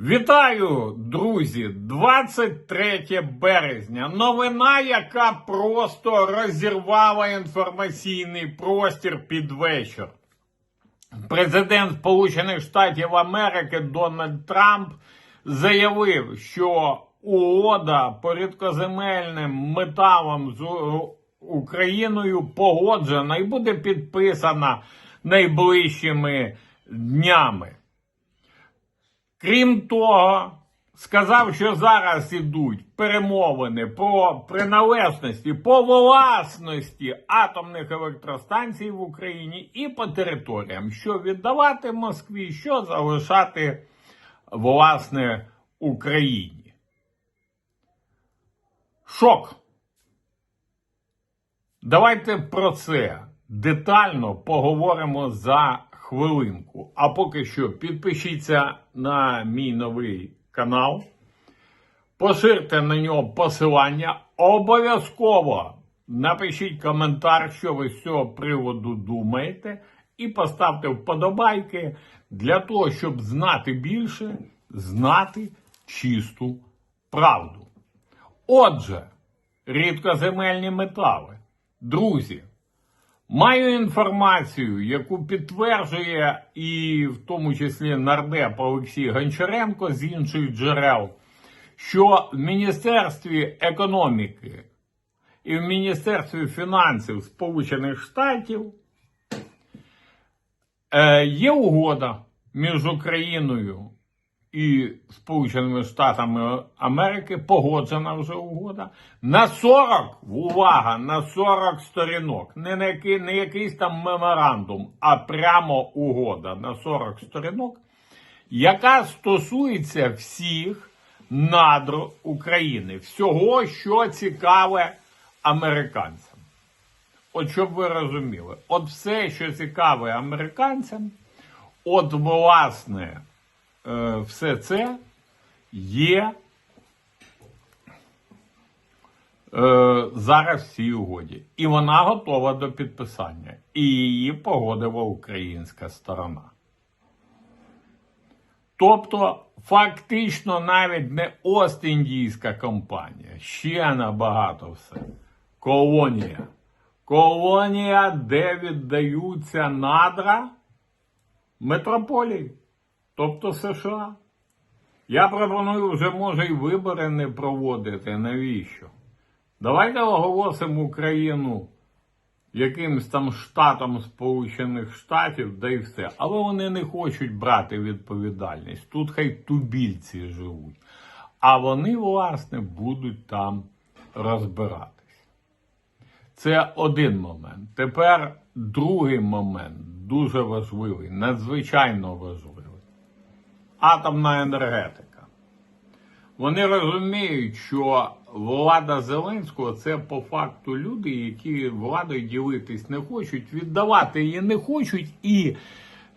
Вітаю, друзі! 23 березня. Новина, яка просто розірвала інформаційний простір під вечір. Президент Сполучених Штатів Америки Дональд Трамп заявив, що угода по рідкоземельним металам з Україною погоджена і буде підписана найближчими днями. Крім того, сказав, що зараз ідуть перемовини по приналежності, по власності атомних електростанцій в Україні і по територіям, що віддавати Москві, що залишати власне Україні. Шок. Давайте про це детально поговоримо за хвилинку. А поки що підпишіться на мій новий канал, поширте на нього посилання. Обов'язково напишіть коментар, що ви з цього приводу думаєте, і поставте вподобайки для того, щоб знати більше, знати чисту правду. Отже, рідкоземельні метали. Друзі, маю інформацію, яку підтверджує і в тому числі нардеп Олексій Гончаренко з інших джерел, що в Міністерстві економіки і в Міністерстві фінансів Сполучених Штатів е, є угода між Україною і Сполученими Штатами Америки погоджена вже угода на 40, увага, на 40 сторінок. Не, на який, не якийсь там меморандум, а прямо угода на 40 сторінок, яка стосується всіх надр України, всього, що цікаве американцям. От щоб ви розуміли, от все, що цікаве американцям, от власне все це є е, зараз в цій угоді. І вона готова до підписання. І її погодила українська сторона. Тобто, фактично навіть не Ост-Індійська компанія, ще набагато все. Колонія. Колонія, де віддаються надра метрополії, тобто США. Я пропоную вже може й вибори не проводити. Навіщо? Давайте оголосимо Україну якимсь там штатом Сполучених Штатів, да й все. Але вони не хочуть брати відповідальність. Тут хай тубільці живуть. А вони, власне, будуть там розбиратись. Це один момент. Тепер другий момент, дуже важливий, надзвичайно важливий. Атомна енергетика. Вони розуміють, що влада Зеленського це по факту люди, які владою ділитись не хочуть, віддавати її не хочуть, і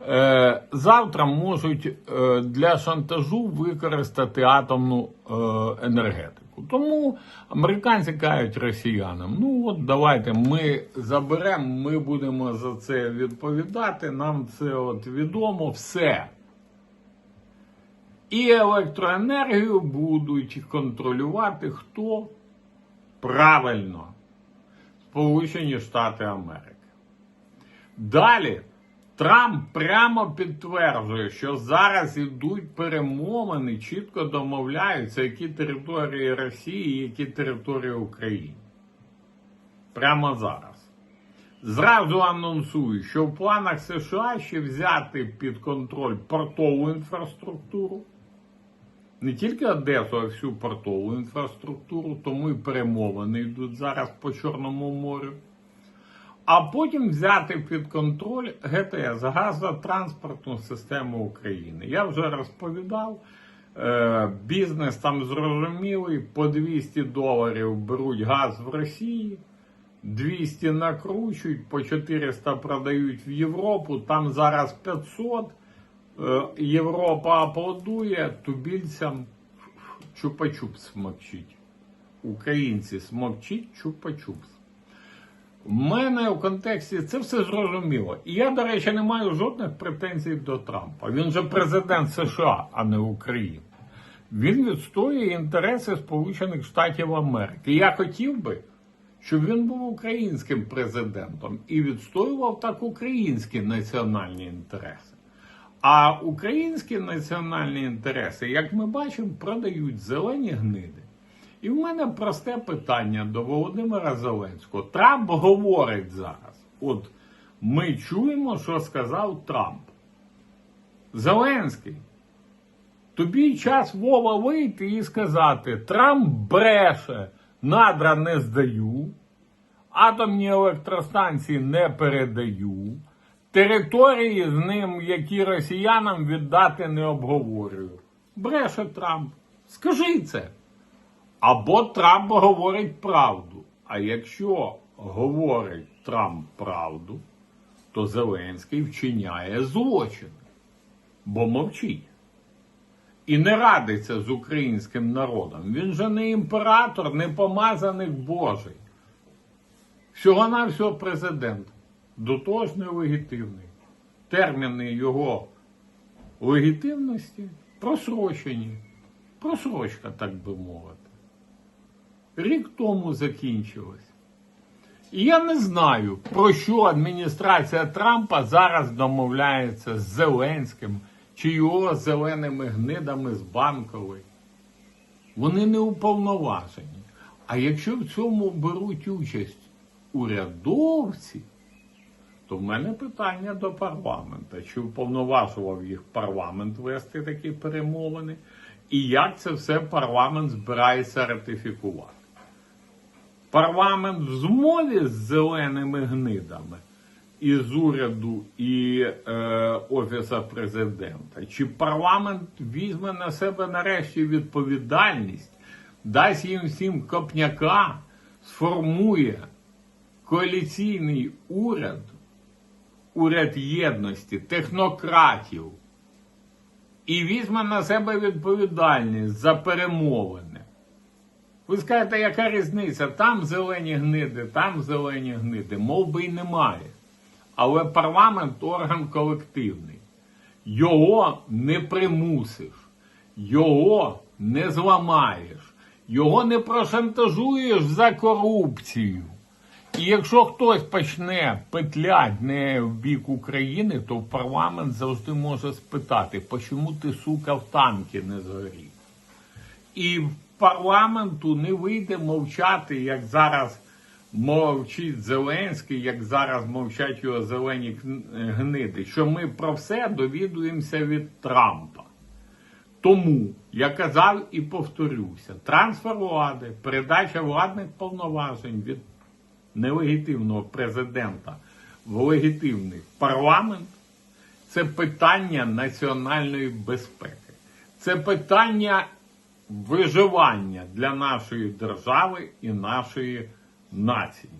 е, завтра можуть е, для шантажу використати атомну е, енергетику. Тому американці кажуть росіянам: ну от давайте ми заберемо, ми будемо за це відповідати. Нам це от відомо все. І електроенергію будуть контролювати хто? Правильно. Сполучені Штати Америки. Далі Трамп прямо підтверджує, що зараз ідуть перемовини, чітко домовляються, які території Росії, які території України. Прямо зараз. Зразу анонсую, що в планах США ще взяти під контроль портову інфраструктуру. Не тільки Одесу, а всю портову інфраструктуру, тому і перемовини йдуть зараз по Чорному морю. А потім взяти під контроль ГТС газотранспортну систему України. Я вже розповідав, е, бізнес там зрозумілий, по 200 доларів беруть газ в Росії. 200 накручують, по 400 продають в Європу, там зараз 500. Е, Європа аплодує, тубільцям чупа-чупс смокчить. Українці смокчить чупа-чупс. В мене в контексті це все зрозуміло. І я, до речі, не маю жодних претензій до Трампа. Він же президент США, а не України. Він відстоює інтереси Сполучених Штатів Америки. Я хотів би, щоб він був українським президентом і відстоював так українські національні інтереси. А українські національні інтереси, як ми бачимо, продають зелені гниди. І в мене просте питання до Володимира Зеленського. Трамп говорить зараз. От ми чуємо, що сказав Трамп. Зеленський, тобі час Вова вийти і сказати: Трамп бреше, надра не здаю, атомні електростанції не передаю, території з ним, які росіянам віддати не обговорюю. Бреше Трамп. Скажи це. Або Трамп говорить правду. А якщо говорить Трамп правду, то Зеленський вчиняє злочин, бо мовчить. І не радиться з українським народом. Він же не імператор, не помазаник Божий. Всього навсього президент. До того ж нелегітимний. Терміни його легітимності просрочені. Просрочка, так би мовити. Рік тому закінчилось. І я не знаю, про що адміністрація Трампа зараз домовляється з Зеленським чи його зеленими гнидами з банкової. Вони не уповноважені. А якщо в цьому беруть участь урядовці, то в мене питання до парламента. Чи уповноважував їх парламент вести такі перемовини? І як це все парламент збирається ратифікувати? Парламент в змові з зеленими гнидами із уряду і е, Офіса президента? Чи парламент візьме на себе нарешті відповідальність, дасть їм всім копняка, сформує коаліційний уряд, уряд єдності, технократів і візьме на себе відповідальність за перемовини? Ви скажете, яка різниця? Там зелені гниди, там зелені гниди. Мов би й немає. Але парламент орган колективний. Його не примусиш, його не зламаєш, його не прошантажуєш за корупцію. І якщо хтось почне петлять не в бік України, то парламент завжди може спитати, чому ти, сука, в танки не згорів? І в парламенту не вийде мовчати, як зараз мовчить Зеленський, як зараз мовчать його зелені гниди, що ми про все довідуємося від Трампа. Тому я казав і повторюся: трансфер влади, передача владних повноважень від нелегітимного президента в легітимний парламент це питання національної безпеки. Це питання виживання для нашої держави і нашої нації.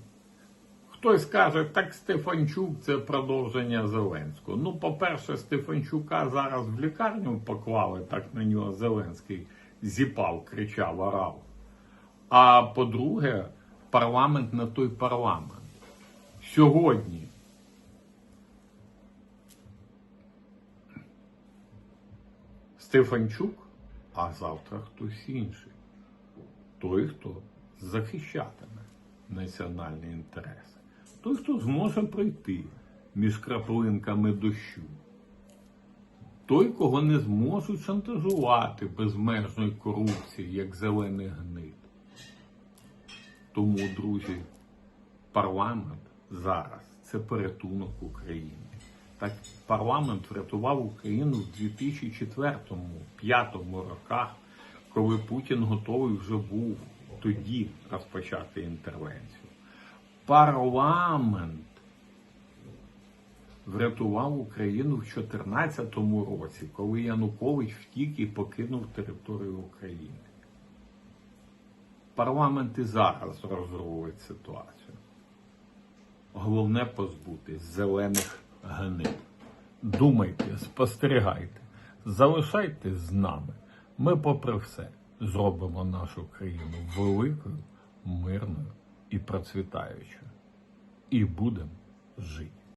Хтось каже, так Стефанчук це продовження Зеленського. Ну, по-перше, Стефанчука зараз в лікарню поклали, так на нього Зеленський зіпав, кричав, орав. А по-друге, парламент на той парламент. Сьогодні Стефанчук, а завтра хтось інший. Той, хто захищатиме національні інтереси. Той, хто зможе пройти між краплинками дощу. Той, кого не зможуть шантажувати безмежною корупцією, як зелений гнид. Тому, друзі, парламент зараз це порятунок України. Так парламент врятував Україну в 2004-2005 роках, коли Путін готовий вже був тоді розпочати інтервенцію. Парламент врятував Україну в 2014 році, коли Янукович втік і покинув територію України. Парламент і зараз розрулить ситуацію. Головне позбутись зелених гнид. Думайте, спостерігайте, залишайтесь з нами. Ми, попри все, зробимо нашу країну великою, мирною і процвітаючою. і будемо жити.